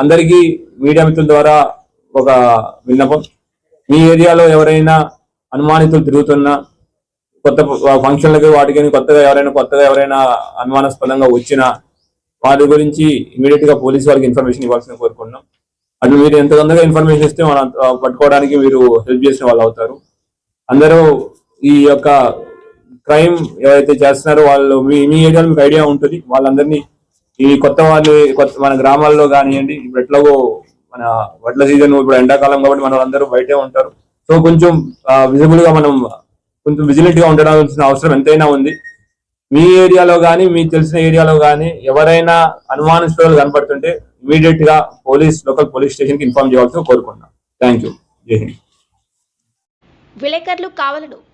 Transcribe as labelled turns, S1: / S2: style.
S1: అందరికీ మీడియా మిత్రుల ద్వారా ఒక విన్నపం. మీ ఏరియాలో ఎవరైనా అనుమానితులు తిరుగుతున్నా కొత్త ఫంక్షన్లకి వాటికి కొత్తగా ఎవరైనా కొత్తగా ఎవరైనా అనుమానాస్పదంగా వచ్చినా వాటి గురించి ఇమీడియట్గా పోలీస్ వారికి ఇన్ఫర్మేషన్ ఇవ్వాల్సిన కోరుకున్నాం అది మీరు ఎంత తొందరగా ఇన్ఫర్మేషన్ ఇస్తే మనం పట్టుకోవడానికి మీరు హెల్ప్ చేసిన వాళ్ళు అవుతారు. అందరూ ఈ యొక్క క్రైమ్ ఎవరైతే చేస్తున్నారో వాళ్ళు మీ మీ ఏరియాలో మీకు ఐడియా ఉంటుంది. వాళ్ళందరినీ ఈ కొత్త వాళ్ళు కొత్త మన గ్రామాల్లో కానివ్వండి ఇప్పుడు ఎట్లాగో మన వడ్ల సీజన్ ఇప్పుడు ఎండాకాలం కాబట్టి మన వాళ్ళందరూ బయటే ఉంటారు. సో కొంచెం విజిబుల్గా మనం కొంచెం విజిలెంట్గా ఉండడాల్సిన అవసరం ఎంతైనా ఉంది. మీ ఏరియాలో కానీ మీ తెలిసిన ఏరియాలో కానీ ఎవరైనా అనుమానిస్తులు కనపడుతుంటే ఇమీడియట్గా పోలీస్ లోకల్ పోలీస్ స్టేషన్కి ఇన్ఫార్మ్ చేయాల్సి కోరుకుంటున్నాం. Thank you. జై హింద్.
S2: విలేకరులు కావాలను